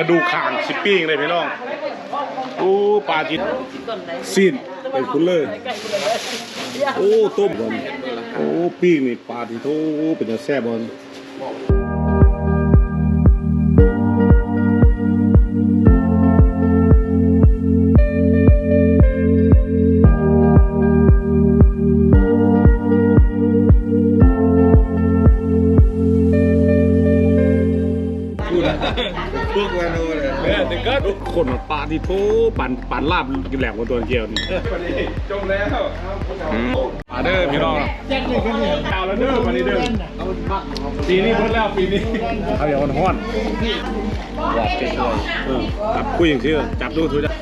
ระดูกข่างสิปิ้งเลยพี่น้องโอ้ปลาจิตสิ้นเป็นคุณเลยโอ้ต้มบอลโอ้ปิ้งนี่ปลาที่โตเป็นจะแซ่บบอล ที่โตปั่นปั่นลาบกินแหลมกว่าตัวเกียวนี่จมแล้วมาเด้อพี่น้องดาวแล้วเด้อมานี่เด้อปีนี้พ้นแล้วปีนี้เขาอย่ามันฮ้อนบอกเป็นเลยเออจับคุยอย่างชื่อจับดูถูกจับ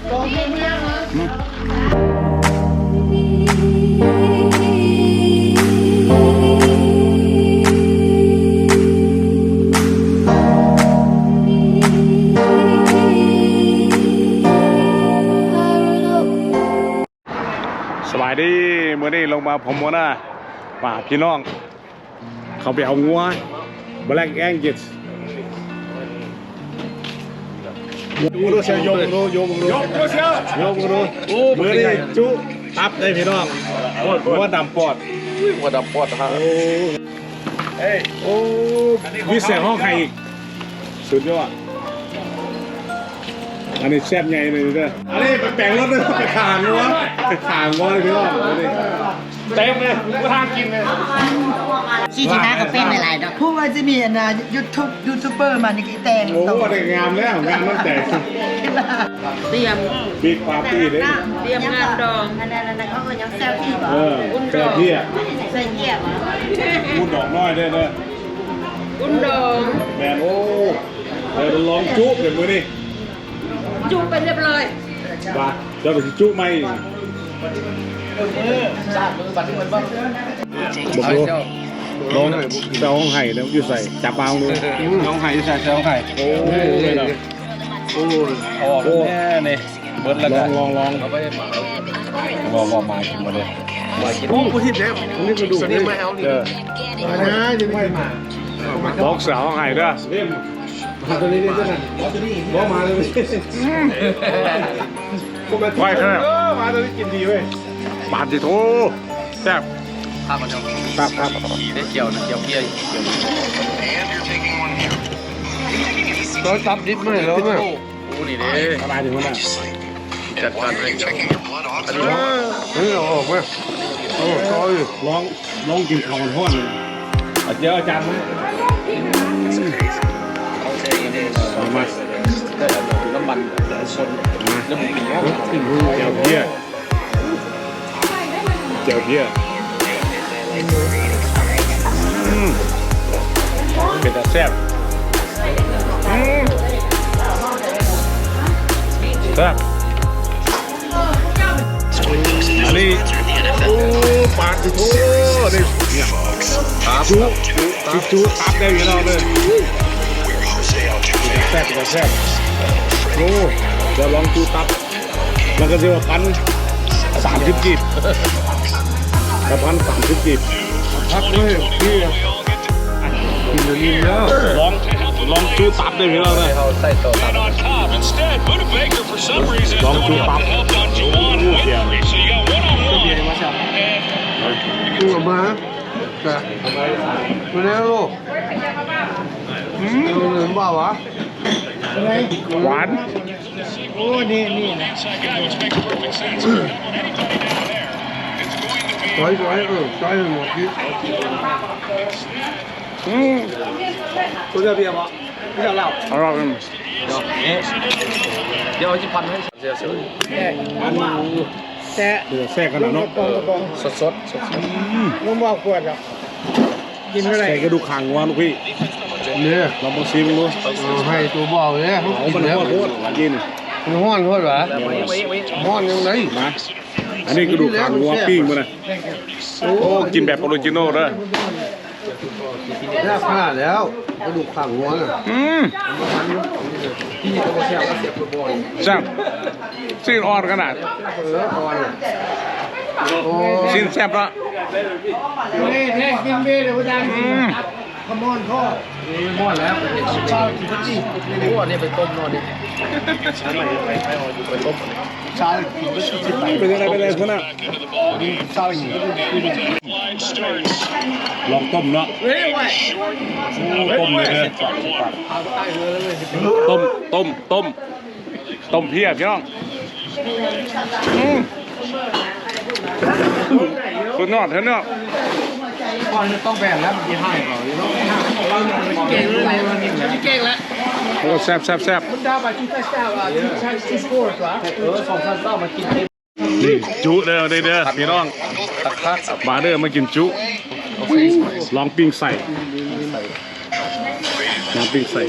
เมื่อนี้ลงมาผมว่าน่ะป่าพี่น้อง เขาไปเอางัว Black Angus ยกมือดูเชียวยกมือดูยกมือดูยกมือเชียวยกมือดูมือนี่จุตับได้พี่น้องหัว่าดำปอดหัวดำปอดฮะโอ้เอ้ยโอ้วิเศษห้องใครอีกสุดยอดอันนี้แซ่บไงเลยเด้ออันนี้ไปแปลงรถเลยไปขางงัวไปขางงัวเลยพี่น้องอันนี้ เต็มเลยก็ทางกินเลยชีชนะก็เป็นหลายๆดอกผู้ว่าจะมีอันนะยูทูบยูทูบเบอร์มาในกี่แตงโอ้โหได้งามแล้วงานมันแต่เตรียมบิ๊กปาร์ตี้เลยเตรียมงานดองอันนั้นอันนั้นเขาก็ยังแซวที่บ่เออแซ่บเพี้ยใส่เกียบอะพูดดอกน้อยเด้อเด้ออุ้นดองแมนโอ้เดี๋ยวลองจุ๊บเดี๋ยวมือนี่จุ่มไปเรียบร้อยบาเดี๋ยวไปสิจุ๊บไหม บอกดูลองเจ้าห้องไห่แล้วอยู่ใส่จับเอาดูน้องไห่ใส่ใส่น้องไห่โอ้ยเนาะโอ้ยออกแน่เนี่ยเบิร์ดแล้วลกัอนงลองลองเราไม่ได้หมาบอกบอกมากินมาเลยมากินโอ้กูทิพย์แล้วนี่มาดูนี่มาเอานี่เออนะยังไม่มาบอกสาวห้องไห่เด้อมาตัวนี้ได้ด้วยกันบอกมาเลยไหวแค่เออมาตัวนี้กินดีเว้ย บาดจิโถแซ่บข้าวมันยังครับครับได้เกี่ยวนะเกี่ยวเพี้ยเกี่ยวตัวตับดิบเลยแล้วมั้ยโอ้นี่เด้สบายดีมั้ยน่ะจัดการเลยอันนี้เฮ้ยออกมั้ยโอ้ซอยลองลองกินข้าวมันห้อนเลยเอาเจ้าอาจารย์ไหมเอามาน้ำมันชนแล้วมันปีกเจียวเพี้ยเจียว เพี้ยอืมเป็นแต่แซ่บอืมแซ่บอันนี้โอ้ปาดจิโอ้นี่เนี่ยจุจุจุตับได้อยู่แล้วเลยแซ่บแซ่บโอ้เดี๋ยวลองจุตับมันก็จะว่าพันสามสิบกีบ กระพันสามสิบกีบพักเลยพี่กินนิ่มแล้วลองลองจูตับได้พี่เราเลยเขาใส่ตัวตับ on top. Instead, Budabaker, for some reason, is the Long two ref pop. that helped on Jawan Ooh, Winfrey. yeah. So you got one on one. กูมาแต่มาแล้วลูกอืมเหมือนเปล่าวะหวาน Inside guy, which makes going to be ซอยซอยเออซอยหมดที่อืมตัวจะเบียร์ปะไม่เอาเหล้าอร่อยเดี๋ยวจะพันให้เสียเสียอันแซ่เดือดแซ่ขนาดเนาะสดสดสดนุ่มว่าขวดอะกินเท่าไหร่ใส่กระดูกขางวัวลูกพี่เนี่ยลองมาชิมดูให้ตัวบอกเลยเอามันห้อนโคตรกินมันห้อนโคตรวะห้อนยังไงนะ อันนี้กระดูกขางวัวปิ้งมาเลยโอ้กินแบบออริจินอลเลยแค่ขนาดแล้วกระดูกขังหัวน่ะอืมพี่ก็ไม่เสียบเสียบตัวบอลแซ่บซีนอ่อนขนาดเออก่อนโอ้ซีนแซ่บละนี่นี่กินเบียร์เดี๋ยวอาจารย์อืม ขมอนพ่อหมดแล้วชาวกินจีโอ้เนี่ยไปต้มนอนดิชากินจีไปเป็นยังไงเป็นยังไงเพื่อนอะ Back into the ball game. ชากิน Clyde starts. ลองต้มเนาะต้มเลยเด้อต้มต้มต้มต้มเพียบพี่น้องอืมสุดยอดเถอะเนาะ ก่อนต้องแบ่งแล้วมันจะให้เปล่าเก่งอะไรมันนี่เก่งแล้วโอ้แซ่บแซ่บแซ่บมันดาวไปที่ทัชดาวอะที่ใช้ที่สกอร์ครับเออสองพันเก้ามากินเต็มนี่จุเด้อเด้อเด้อพี่น้องมาเด้อมากินจุลองปิ้งใส่ลองปิ้งใส่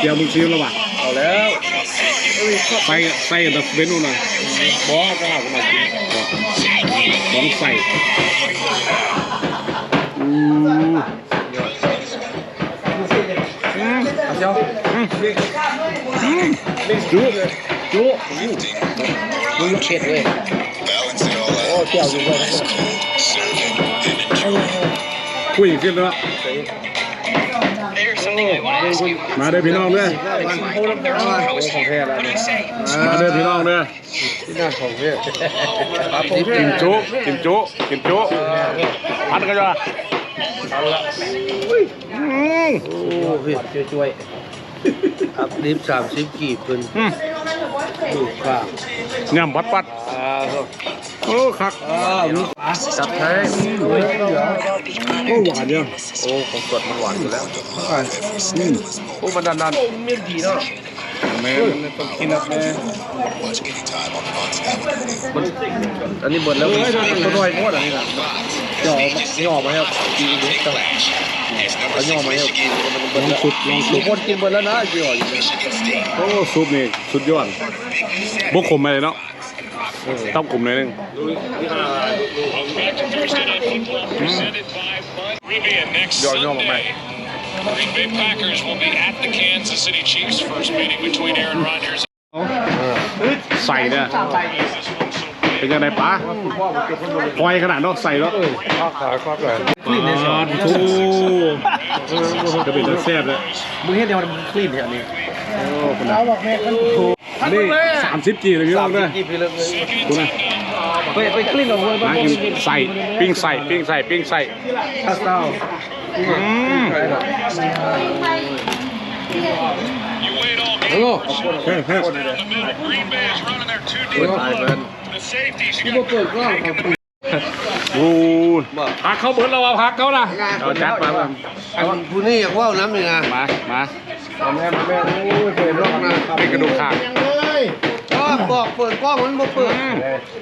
เดี๋ยวมึงชิมแล้วป่ะเอาแล้วใส่ใส่แบบเมนูหน่อยบอกก็หามากินลองใส่ จุจุมึงเข็ดเลยโอ้เกี่ยวอยู่เลยคุยขึ้นแล้วมาเด้พี่น้องเด้วเนี่ยมาเด้พี่น้องเด้อที่นั่นของเพื่อนกินจุกินจุกินจุพันกันจ้ะอืมโอ้พี่ช่วย อัพลิฟสามสิบกี่เพิ่นอืมลูกข้ายำปัดปัดอ่าโอ้คักจับไทยโอ้หวานเยอะโอ้ของสดมันหวานอยู่แล้วอืมโอ้มันดันดันเมียนผีเนาะแม่มันต้องกินนะแม่อันนี้หมดแล้วตัวน้อยหมดอันนี้นะย่อนี่ออกมาแล้วกินเด็กต้อง เอาย่อมาแล้วกินมันลองสุดลองทุสุกดคนกินหมดแล้วนะย่ออยู่โอ้ซุปนี่สุดยอดบุกขมไปเลยเนาะต้องขมเลยนึง Back to Thursday Night Football presented by Bud. Green Bay and next Sunday. Green Bay Packers will be at the Kansas City Chiefs. First meeting between Aaron Rodgers ใส่ เนี่ย this one. So เป็นยังไงป้าปล่อยขนาดเนาะใส่แล้วข้าวขาข้าวไก่คลีนเลยโอ้จะเป็นจะแซ่บเลยมึงเห็นเดี๋ยวมันคลีนเนี่ยนี่เราบอกแม่อันนี้สามสิบจีเลยพี่น้องเด้อกี่ปีแล้วเลยคุณนะไปไปคลีนกับมึงมากินใส่ปิ้งใส่ปิ้งใส่ปิ้งใส่คาสตาลอืม you wait all โอ้ game. แซ่บแซ่บ In the middle, Green Bay is running their two deep. ตายเพิ่น The safeties. ที่ You บ่ got เปิดกล้องครับโอ้พักเขาเบิดเราเอาพักเขานะเอาจัดมาบ้างอันผู้นี้อยากว่าวน้ำยังไงมามาแม่แม่โอ้ยเคยรอกนะเป็นกระดูกขาดก็บอกเปิดกล้องมันบ่เปิด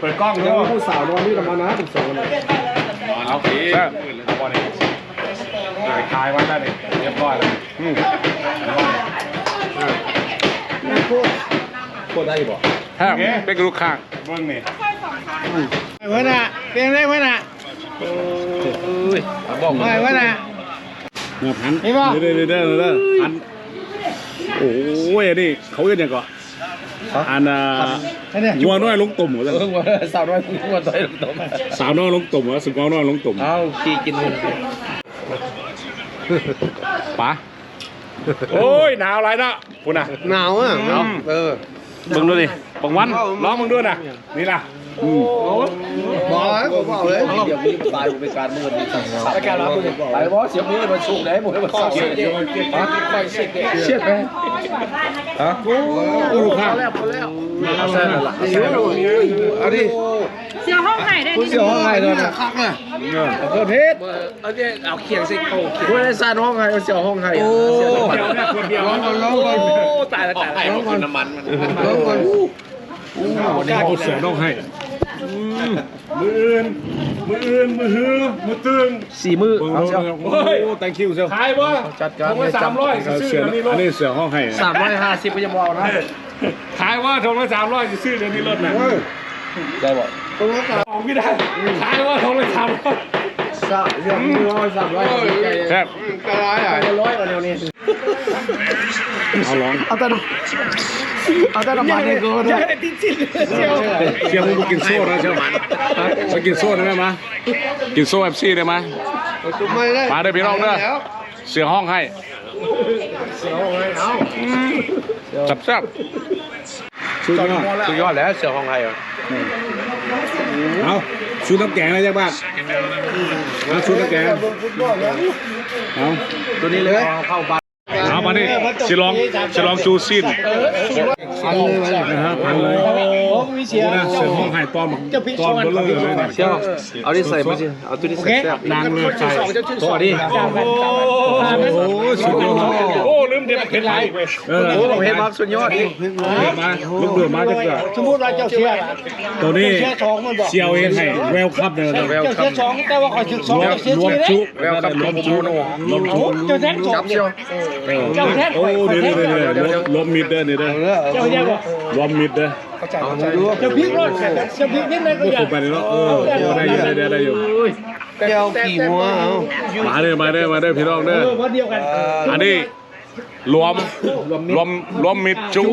เปิดกล้องเดี๋ยวผู้สาวนอนนี่ละมานะถึงสองคนเอาสิเอาบอลนี่เดี๋ยวคลายไว้ได้เลยเรียบร้อยเลยอืมโคตรได้บ่ แฮมเป็นกระดูกขาดเบิ้งนี่เว้ยน่ะเพียงได้เว้ยน่ะบอกเว้ยเว้ยน่ะเงือบหันเห็นปะเด้อเด้อเด้อเด้อหันโอ้ยนี่เขาเรียกยังก่อนอันน่ะเนี่ยงัวน้อยลงตุ่มเหรอเพิ่งว่าสาวน้อยเพิ่งว่าต่อยตบสาวน้อยลงตุ่มเหรอสุกน้อยลงตุ่มเอาขี่กินมันป๋าโอ้ยหนาวไรเนาะคุณน่ะหนาวอะหนาวเออมึงดูดิ บางวันร้องมึงด้วยนะนี่ล่ะอืมบอกเลยบอกเลยเดี๋ยวมีตายไปการมือนี่ไปการรับมือไปบ่เสียมือมันสูงได้หมดมันเสียเด็กไปเสียเด็กเสียไปฮะโอ้ลูกค้าแล้วพอแล้วเอาแซ่ละเอาดิเสียห้องไหนได้ผู้เสียห้องไห้ด้วยนะคักอะเกิดเพชรเอาเนี่ยเอาเขียงใส่โต๊ะผู้ได้สร้างห้องไห้เสียห้องไห้โอ้ร้องก่อนร้องก่อนตายแล้วตายแล้วร้องก่อนน้ำมันมันร้องก่อน เอาเสือน้องให้มืออื่นมืออื่นมือฮือมือตึงสี่มือโอ้เอาเสียโห thank you เซลขายบ่จัดการผมว่าสามร้อยเสืซื้อออัเดี๋ยวนี้รถนนี้เสือห้องให้สามร้อยห้าสิบก็ยังเอานะขายว่าทงละสามร้อยซื้อเดี๋ยวนี้รถนะได้บ่ของไม่ได้ขายว่าทงละสามร้อย สาเรื่องร้อยสามร้อยแซ่บกระไรอะร้อยกว่าเดียวนี้เอาร้องเอาแต่เอาแต่น้ำมันนี่ก็ได้เชียร์มึงกินโซ่นะเชียวไปกินโซ่ได้ไหมมากินโซ่เอฟซีได้ไหมมไม่ได้พี่น้องเด้อเสือห้องให้เสียวไงเอาจับแซ่บ สุดยอดสุดยอดแล้วเสียวของไทยอะเอาชุดน้ำแกงอะไรจากบ้านเอาชุดน้ำแกงเอาตัวนี้เลยเข้าบ้าน เอามาดิสิลองสิลองจูซินพันเลยนะฮะพันเลยมีเสียนะเสือห้องให้ตอนตอนเบลอเลยเนี่ยเชียวเอาที่ใส่มาสิเอาตัวนี้ใส่แซ่บนางเลือดใจตัวนี้โอ้โหสุดยอดโอ้ลืมเด็ดเผ็ดไรเว้ยเออโอ้เพชรมาสุดยอดนี่เดือดมาลูกเดือดมาจะเกิดสมมติว่าเจ้าเชียร์ตัวนี้เชียร์สองมันบอกเชียวเองให้แววคับเลยนะแววเจ้าครัเชียบร์สองแต่ว่าขอถึงสองรวมเชียร์รวมสี่จุแววครับรวมจุรวมจุเจ้าแท้งสองจับเชียวเจ้าแท้งโอ้เดี๋ยวเดี๋ยวเดี๋ยวรวมมิดเด้อนี่เด้อเจ้าเชียร์บอกรวมมิดเด้อเอามาดูเจ้าพลิกรถเจ้าพลิกนิดนึงก็โอ้อย่าโหไปเลยเนาะเออได้อยู่ได้ได้อยู่แก้วกี่หัวเอามาเด้อมาเด้อมาเด้อพี่น้องเด้อเออวันเดียวกันอันนี้รวมรวมรวมมิดจุ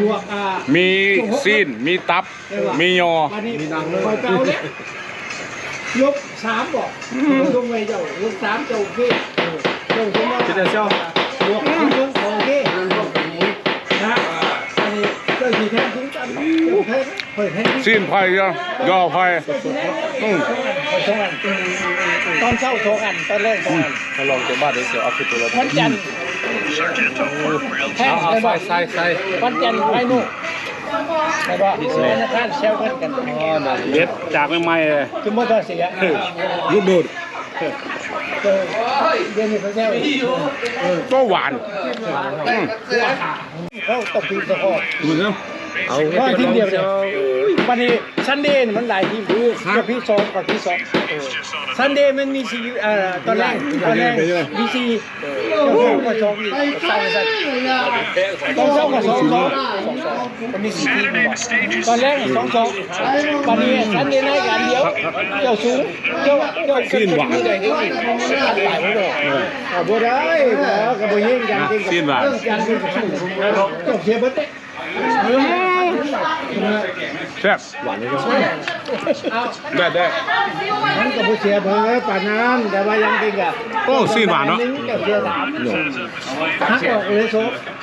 บวกอ่ามีซีน มีตับ มียอวันนี้เก่าเนี่ยยกสามบอกยกไว้เจ้ายกสามเจ้าโอเคเจ้าสมมติจะได้เชียว บวกที่เมืองโอเคนะอันนี้เจ้าสีแทงถึงกันโอเคเปิดให้ซีนไผ่ยอยอไผ่อืมตอนเช้าโทรกันตอนแรกโทรกันมาลองจากบ้านเดี๋ยวเสียวเอาขึ้นตัวเราวันจันทร์แท้งเอาเลยบใส่ใส่ใส่วันจันทร์ไปนู่นไปบอกธนาคารเชลกันกันเด็ดจากใหม่เลยจุดมอเตอร์เสียลูกโดด เดี๋ยวนี้เขาแซวก็หวานอืมเขาตบทีมสปอร์ตดูเนาะเอาว่าทีมเดียวเนี่ยวันนี้ซันเดย์มันหลายทีมกับพี่สองกับพี่สองซันเดย์มันมีสีเอ่อตอนแรกตอนแรกมีสีก็คือก็สองกสามสัตว์ต้องสองกับสองสอง มันมีสี่ทีมตอนแรกสองสองวันนี้ซันเดย์ได้กันเดียวเจ้าสูงเจ้าเจ้าซีนหวานได้ดีหลายไม่ได้อ่าบ่ได้บ่ก็บ่ยิงกันจริงซีนหวานกันจริงเจ้าเสียเบิดเด้แซ่บหวานเลยได้ได้มันก็บ่เสียเบิดปานนั้นแต่ว่ายังจริงอะโอ้ซีนหวานเนาะเจ้าเสียสามหักออกเลยโซ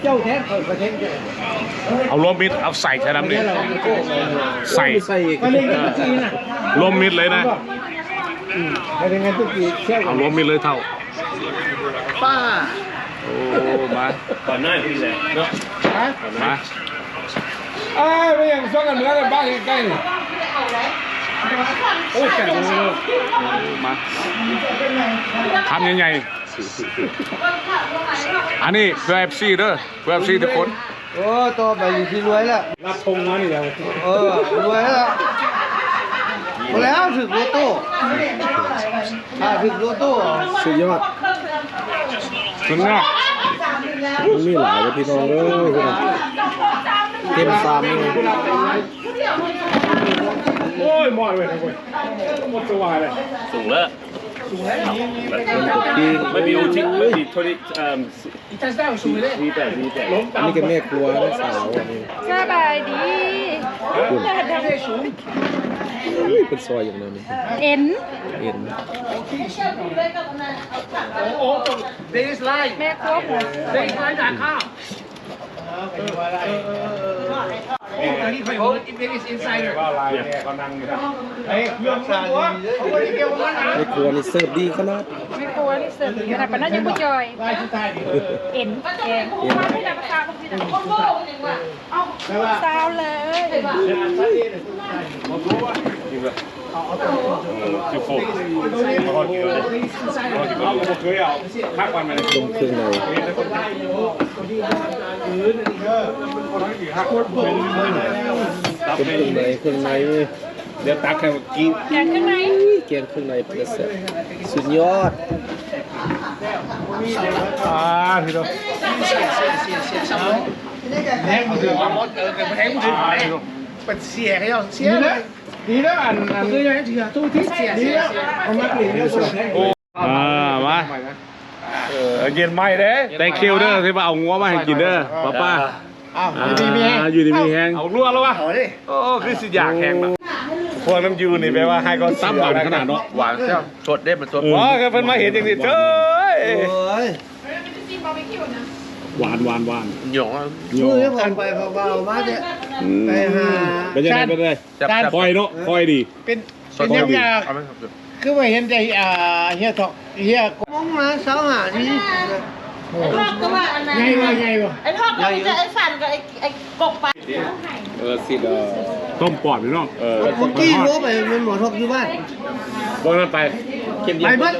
ไหมมีวะหรือว่าจะเสียสองปีเป็นสิเฮ้ยวันนี้สั้นเด้ครับจุจะเสียสองอีกเป็นหกสั้นเด้ถ้าเกิดจะเสียอีกเป็นจุแล้วเจ้ามาได้พี่น้องเด้อโอ้เพชรเจ้าเลือกเองคอยเลือกเองเจ้าแท้เจ้าแท้คอยประเทศเอารวมมิดเอาใส่ใส่น้ำดิใส่ใส่อีกมาเล่นกันจีน่ะรวมมิดเลยนะมาเล่นกันทุกปีเชี่ยวเอารวมมิดเลยเท่าป้าโอ้มาก่อนหน้าพี่แหละเนาะมาอ้าวไม่ยังช่วงกันเหมือนกันบ้างใกล้ๆนี่โอ้แก่เลยมาทำใหญ่ๆ อันนี้เพื่อเอฟซีเด้อเพื่อเอฟซีทุกคน โอ้ตัวไปอยู่ที่รวยแล้วรับชงมานี่แล้วเออรวยแล้วมาแล้วถึงโลโต้ถ้าถึงโลโต้สุดยอดถึงเนาะมันมีหลายเลยพี่น้องเอ้ยเต็มสามเลยโอ้ยหมดเลยนะเว้ยหมดตัวเลยสูงแล้วปี ไม่มีโอจิไม่มีโทริเอ่ออีจันเจ้าสูงเลยมีแต่มีแต่อันนี้ก็แม่ครัวแม่สาวอันนี้สบายดีเป็นซอยอย่างนั้นเอ็นเห็นแม่ครัว หัวว่าลายเนี่ยเขานั่งอยู่นะไอ้เรื่องชาดีเขาไม่ได้เกี่ยวกับมันนะแม่ครัวนี่เสิร์ฟดีขนาดแม่ครัวนี่เสิร์ฟขนาดปานนั้นยังบ่จอยได้ทุกทายเอ็นแกงไม่ได้ประกาศบ่ได้แต่ว่าสาวเลย ยูโฟเราก็เคยเอาพักวันมาเลยลงเครื่องเป็นในเครื่องในเครื่องในนี่เดี๋ยวตักให้กินแกงข้างในแกงเครื่องในเป็นเสร็จสุดยอดอ่าพี่น้องแหงมือมดเออแทงมืออ่าพี่น้องเป็นเสียให้เราเสีดียแล้ว ดีแล้วอันอันคือยังไงถือตู้ที่เสียดีแล้วเอามาเปลี่ยนแล้วส่งให้อ่ามาเออเย็นไหมเด้ thank you เด้อที่มาเอางัวมาให้กินเด้อป้าป้าอ้าวอ่าดีมีแห้งอยู่ดีมีแห้งเอาลวกแล้ววะเอาดิโอ้คือสิอยากแห้งนะพวกน้ำยูนี่แปลว่าให้ก็ซับหวานขนาดเนาะหวานเจ้าสดได้มันสดอ๋อก็เพิ่นมาเห็นอย่างนี้เจ้ยโอ้ย หวานหวานหวานหยองอะโยมือผมไปเบาๆมาเนี่ยไปหา เป็นยังไงเป็นยังไงจับจับคอยเนาะคอยดี เป็นสเป็ดนยังไงเอาไหมครับ คือว่าเห็นใจอ่าเฮียทอกเฮียกงมาสาวหานี่ทอกก็ว่าอันนั้นไงวะไงวะไอ้ทอกก็มีแต่ไอ้สันกับไอ้ไอ้กบปลาเออสิต้มปอดพี่น้องเออเมื่อกี้รู้ไปมันหมอทอกอยู่บ้านตรงนั้นไปไปเบิด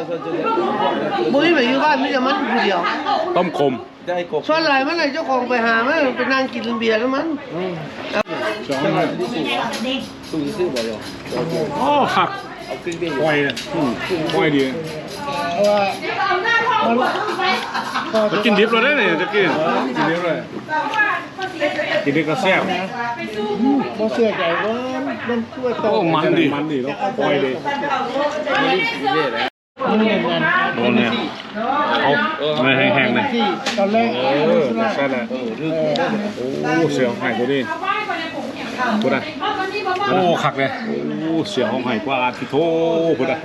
บุ้ยไปอยู่บ้านไม่จะมันผู้เดียวต้มคม ได้กบส่วนหลายมันเลยเจ้าของไปหามันไปนั่งกินเบียร์แล้วมันสองเลยตู้ซื้อบ่ยออ๋อหักเอาครึ่งเดียวคอยนะอืมคอยดีเพราะว่ามันกินดิบเลยได้เนี่ยจะกินกินดิบเลยกินดิบก็แซ่บบ่เสื้อใจว่ามันช่วยโตโอ้มันดีมันดีแล้วคอยดีมันเหมือนกันโดนเนี่ย เอาไม่แห้งๆเลยที่ตอนแรกเออใช่แล้วโอ้เสียงไห้ตัวนี้พูดอะโอ้คักเลยโอ้เสียงห้องไห้กว่าที่โทพูดอะ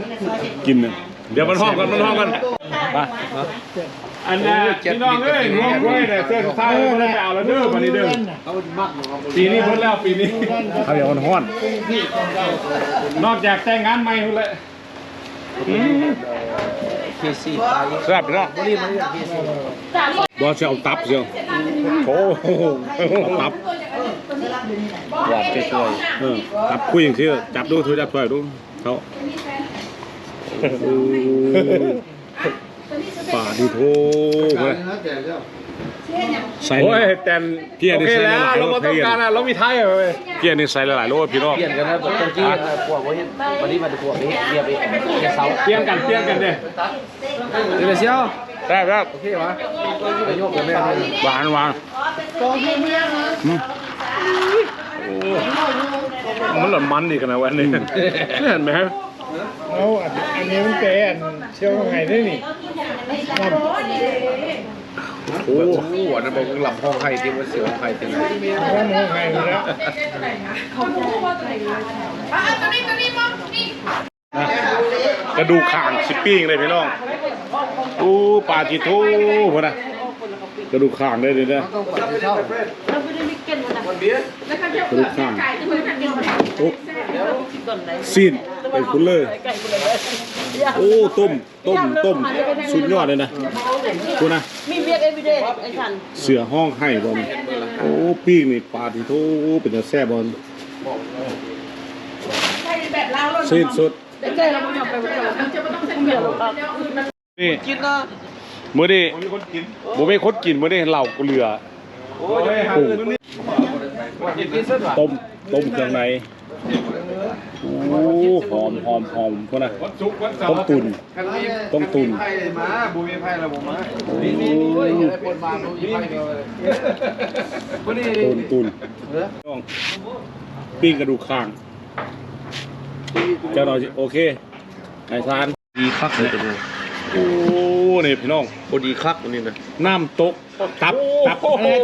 กินเนี่ยเดี๋ยวมันห้องกันมันห้องกันไปอันนี้พี่น้องเอ้ยงอกไว้เนี่ยเสื้อสุดท้ายมันได้ไปเอาแล้วเด้อวันนี้เด้อปีนี้เพิ่นแล้วปีนี้เขาเดี๋ยวมันห้อนนอกจากแต่งงานใหม่พุ่นเลย เคซี่แซ่บเนาะรีบมาเรียกเคซี่บอสจะเอาตับเชียวโอ้โหเอาตับหวานไปช่วยเออตับคุยอย่างที่จับดูถือจับถอยดูเขาโอ้ป่าดีโทเลย ใส่โอ้ยแตนเกียร์นี่ใส่หลายๆโลเราต้องการอะเรามีไทยอะเว้ยเกียร์นี่ใส่หลายๆโลพี่น้องเปลี่ยนกันนะตะกี้พวกว่าวันนี้มาพวกนี้เรียบเองเรียบเสาเปลี่ยนกันเปลี่ยนกันเด้เดี๋ยวเชียวแซ่บครับโอเควะไปโยกกันแม่หวานหวานอืมโอ้มันหล่อนมันดีกันนะวันนี้เห็นไหมครับ เอาอันอันนี้มันเป็นอันเชี่ยวไงได้นี่โอ้โหวันนั้นบอกหลับห้องไข่เต็มว่าเสียวไข่เต็มว่าน้องไงแล้วกระดูกข่างสิปิ้งเลยพี่น้องอู้ปลาจิทูพอนะกระดูกข่างได้เลยนะกระดูกข่างโอ้ซีน เป็นคุณเลย โอ้ต้มต้มต้มสุดยอดเลยนะคุณนะมีเบียร์เอ็นวีเดย์ไอ้สันเสือห้องให้บอลโอ้ปิ้งนี่ปลาจิทูเป็นตาแซ่บบอลซีนสุดนี่กินนะมื้อนี้บ่มีคนกินบ่มีคนกินมื้อนี้เหล้าก็เหลือโอ้ยปรุงกินกินสักหน่อยต้มต้มเครื่องใน โอ้หอมหอมหอมพวกน่ะต้มตุน ต้มตุนไผ่มาบูมีไผ่แล้วผมมาโอ้มีมีมีไอ้ปนมาบูมีไผ่เดียวเลยวันนี้ต้มตุนต้องปิ้งกระดูกข้างเจ้าหน่อยสิโอเคไอ้ทานดีคักเลยตัวนี้โอ้นี่พี่น้องพอดีคักตัวนี้นะน้ำตกตับตับ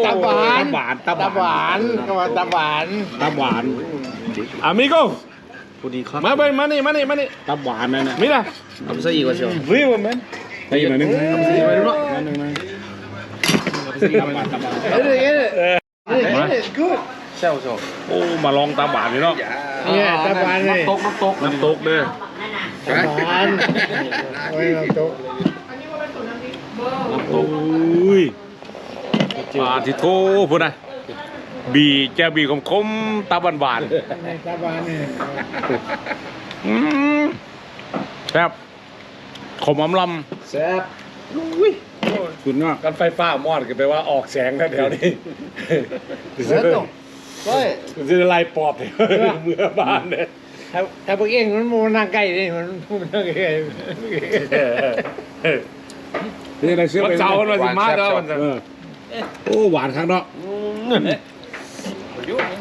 ตับหวานตับหวานตับตับหวานก็ว่าตับหวานตับหวานอามิโก พอดีคักมาไปมานี่มานี่มานี่ตับหวานนั่นนะมิล่ะทำซะอีกว่าเชียวรีบมันไปอีกหน่อยนึงทำซะอีกไปรู้เนาะหน่อยนึงนะตับหวานตับหวานเอ้ยเอ้ยเอ้ยมากูดเช่าเช่าโอ้มาลองตับหวานนี่เนาะเนี่ยตับหวานเลยตกน้ำตกน้ำตกเด้อตับหวานโอ้ยน้ำตกน้ำตกอุ้ยปลาที่โทพูดนะ บีแจวบีคมคมๆตับหวานหวานตับหวานเนี่ยๆอืมครับขมอมลแซ่บำสุดยอดกันไฟฟ้ามอดกันไปว่าออกแสงแถวๆนี้เสือตกเฮ้ยจะไล่ปอบเนี่ยเมื่อบ้านเนี่ยถ้าถ้าพวกเองมันมูนั่งใกล้นี่มันมันนั่งใกล้นี่อะไรเสื้อวันไปเสาร์วันมาสิมาเด้อวันเออโอ้หวานครั้งเนาะ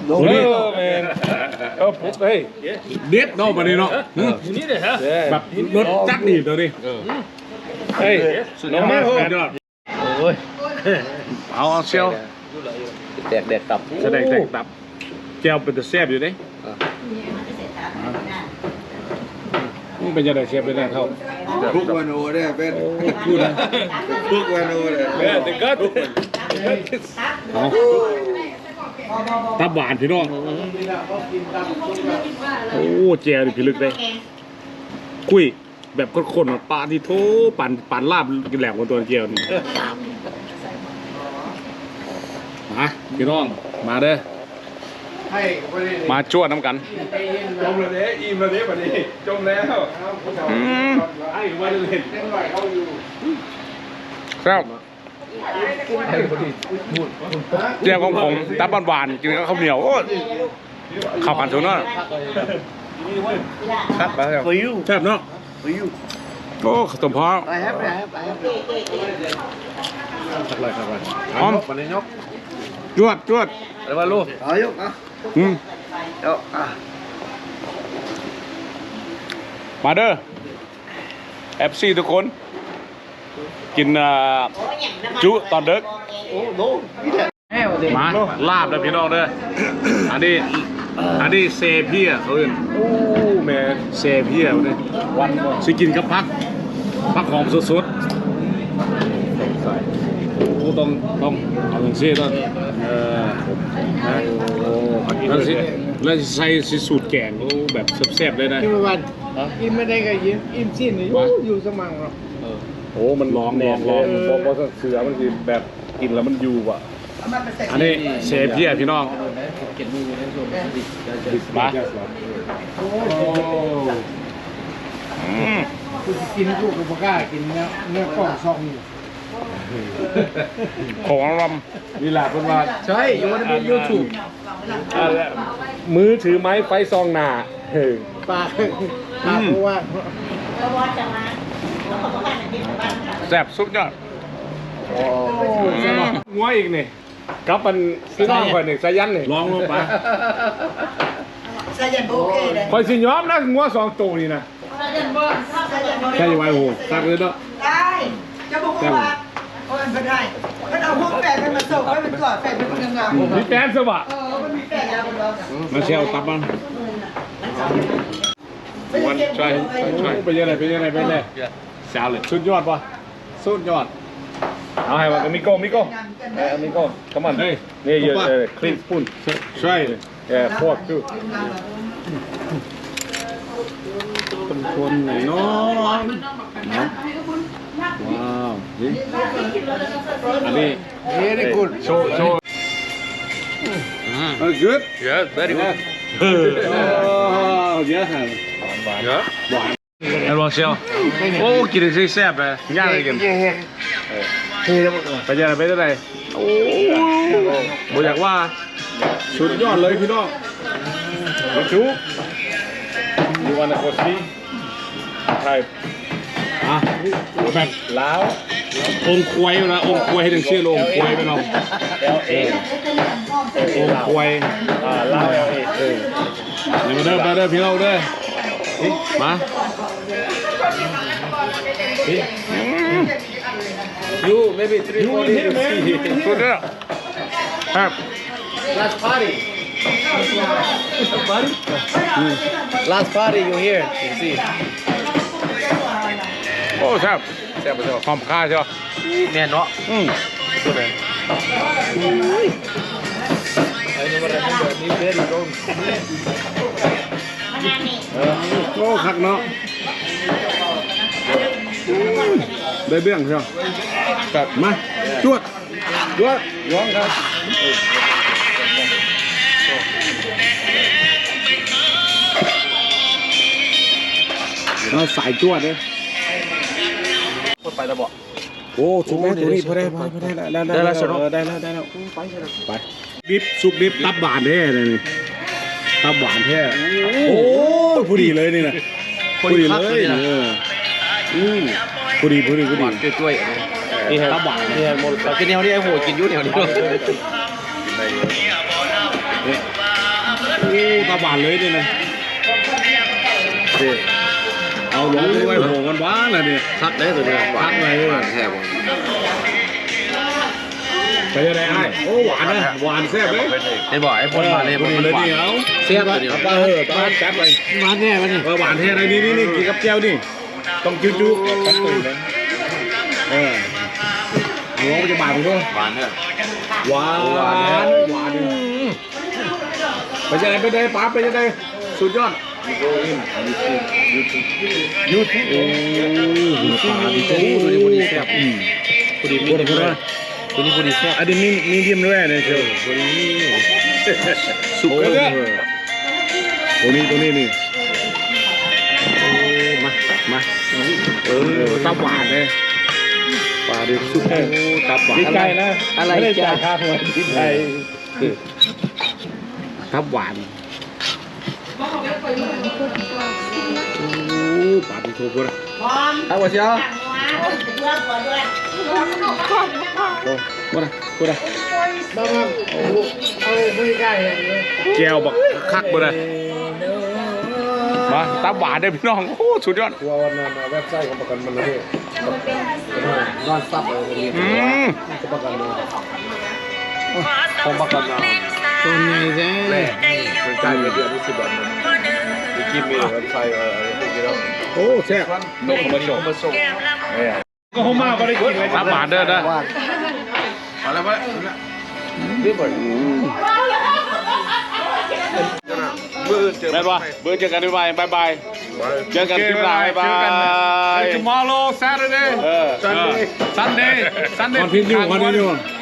โอ้ยแมนเออปุ๊บเฮ้ยเด็ดเนาะบัดนี้เนาะนี่เลยฮะแบบรสจัดดีตัวนี้เฮ้ยน้องแม่โหสุดยอดโอ้ยเอาเอาเชียวแดกแดกตับแสดงแตกตับแก้วเป็นตะแซ่บอยู่เด้มึงเป็นจะได้เชฟเป็นได้เท่าทุกวันโอได้เป็นพูดนะทุกวันโอเลยแม่แต่ก็เอา ตับหวานพี่น้อง โอ้แจวนี่พิลึกเลยคุยแบบข้นๆปลาที่โถปั่นปั่นลาบกินแหลมกว่าตัวเจียวนี่มาพี่น้อง มาเด้อให้บ่ได้มาจ้วน้ำกันจมเลยอิ่มเลยวันนี้จมแล้วอืมไอ้วันเล่นครับ เจียวของผมตับหวานๆกินกับข้าวเหนียวโอ้ข้าวผัดสุนเนาะครับมาแล้วแซ่บเนาะโอ้ขาวต้มพร้อม I have I have I have หอมวันนกจวดจวดแล้วว่าลูกอายกอะอืมเอาอะมาเด้อเอฟซีทุกคน กินอ่าจุตอนเด็กมาลาบนะพี่น้องเด้ออันนี้อันนี้เซเพียเขาเอิ้นโอ้แม่เซเพียเนี่ยวันสิกินกับพักพักหอมสดๆโอ้ต้องต้องเอาอย่างเช่ต้องเออนะแล้วสิแล้วสิใส่สิสูตรแกงโอ้แบบแซ่บๆเลยนะกินมาวันกินไม่ได้ก็ยิ้มอิ่มสิ้นอยู่อยู่สมังหรอก โอ้มันร้องร้องร้องเพราะเพราะเสือมันคือแบบกินแล้วมันอยู่อะ อันนี้เซเพียพี่น้องมาอืมกูสิกินกูก็บ่กล้ากินเนื้อเนื้อกล้องซองอยู่ของรนี่แหละเป็นว่าใช่อยู่ในยูทูบมือถือไม้ไฟซองหนาเฮ้ยปากปากเพราะว่าำ แซ่บสุดยอดงัวอีกนี่กับมันพี่น้องคนหนึ่งสายันนี่ลองลงไปคอยสิยอมนะงัวสองตัวนี่นะใช่ไวโหซักเลยเนาะได้จะบอกว่าเออมันได้มันเอาพวกแฟนมันมาส่งให้มันตรวจแฟนเป็นคนงามมีแตนสวะเออมันมีแฟนยาบนรถมาเชลตับมันวันช่วยช่วยเป็นยังไงเป็นยังไงเป็นยังไง สาวเลยสุดยอดปะสุดยอด เอาให้ว่ามิโก้มิโก้เออมิโก้ขมันเฮ้ยนี่เยอะเออคลีนสปูนใช่เลยเออพวกคือคนคนไหนน้องนะว้าวนี่อันนี้ very good โชว์โชว์อ่าเออ good yes very good เออเยอะค่ะ เยอะหวานไอ้รอเชียวโอ้กินได้แซ่บเลยย่างเลยกินเฮ้ยแล้วบ่ไปยังไงไปยังไงโอ้บอยากว่าสุดยอดเลยพี่น้องมาชูยูวันโคซีใช่อะแบบลาวองค์ควยนะองค์ควยให้ถึงชื่อเลยองค์ควยไปน้อง L A องค์ควยอ่าลาว L A เออนี่มาเด้อมาเด้อพี่น้องเด้อมา ยู maybe three four days to see สุดยอดครับ last party last party you here you see โอ้แซ่บแซ่บไปเถอะหอมข้าใช่ไหมแม่เนาะอืม I know what I mean but this very good โอ้คักเนาะอืม ได้เบี้ยงใช่ไหมครับมาจวดจวดย้องครับเราสายจวดเลยคนไปแล้วบอกโอ้ถูกไหมตัวนี้พอได้พอได้ได้ได้ได้แล้วได้แล้วได้แล้วไปไปดิบซุปดิบตับหวานแท้เลยนี่ตับหวานแท้โอ้พอดีเลยนี่นะพอดีเลยเอออืมพอดีพอดีพอดีด้วยๆนี่ฮะตับหวานนี่ฮะหมดกินแนวนี้ไอ้โหกินยุ่แนวนี้ด้วยโอ้ตับหวานเลยนี่นะเอาหลงไว้โหกันบ้านเลยนี่ทักได้ตัวนี้หวานทักเลยหวานแท้บ่ไปยังไงไอ้โอ้หวานนะหวานแซ่บเลยไอ้บ่ไอ้พ่นมาเลยมัมันนเลยหวานนี่เอาเสียบตัวนี้เออตอนแป๊บไปหวานแท้มันนี่เออหวานแท้เลยนี่นี่นี่กินกับแก้วนี่ ต้องจุ๊จุ๊กันตื่นเลยเออเอาลงไปจะบาดผมด้วยหวานเนี่ยหวานหวานหวานไปยังไงไปยังไงป๊าไปยังไงสุดยอดยูทูบยูทูบโอ้ยูทูบตัวนี้พอดีแซ่บอืมพอดีมีพอดีตัวนี้พอดีแซ่บอันนี้มีมีเดียมด้วยนะเชียวตัวนี้สุกเลยตัวนี้ตัวนี้นี่ มามาเออตับหวานเลยปลาดิสุกตับหวานดีใจนะอะไรม่ด้จ้ะจ่ายค่าหัวดีใจครับหวานโอ้ปาดิโทบุระพร้อมเอาหัวเชียวเพื่อนก่อนด้วยโอ้บุระบุระบ้างครับโอ้โหเอาไม่ได้เลยแก้วบักคักบุระ มาตับหวานเด้อพี่น้องโอ้สุดยอดตัววันนั้นเว็บไซต์ของประกันมันนะพี่นอนซับเลยอืมประกันเลยของประกันมาตัวนี้แท้มันจ่ายเงินเดือนที่สิบบาทมันมีกินมีเว็บไซต์อะไรพวกนี้แล้วโอ้แซ่บนกมาส่งมาส่งก็ผมมาบ่ได้กินเลยตับหวานเด้อนะเอาแล้วบ่นี่บ่มือ เจอแม่นบ่เบื่อเจอกันบ๊ายบายบ๊ายบายเจอกันคลิปหน้าบ๊ายบาย tomorrow Saturday เออ Sunday Sunday Sunday คอ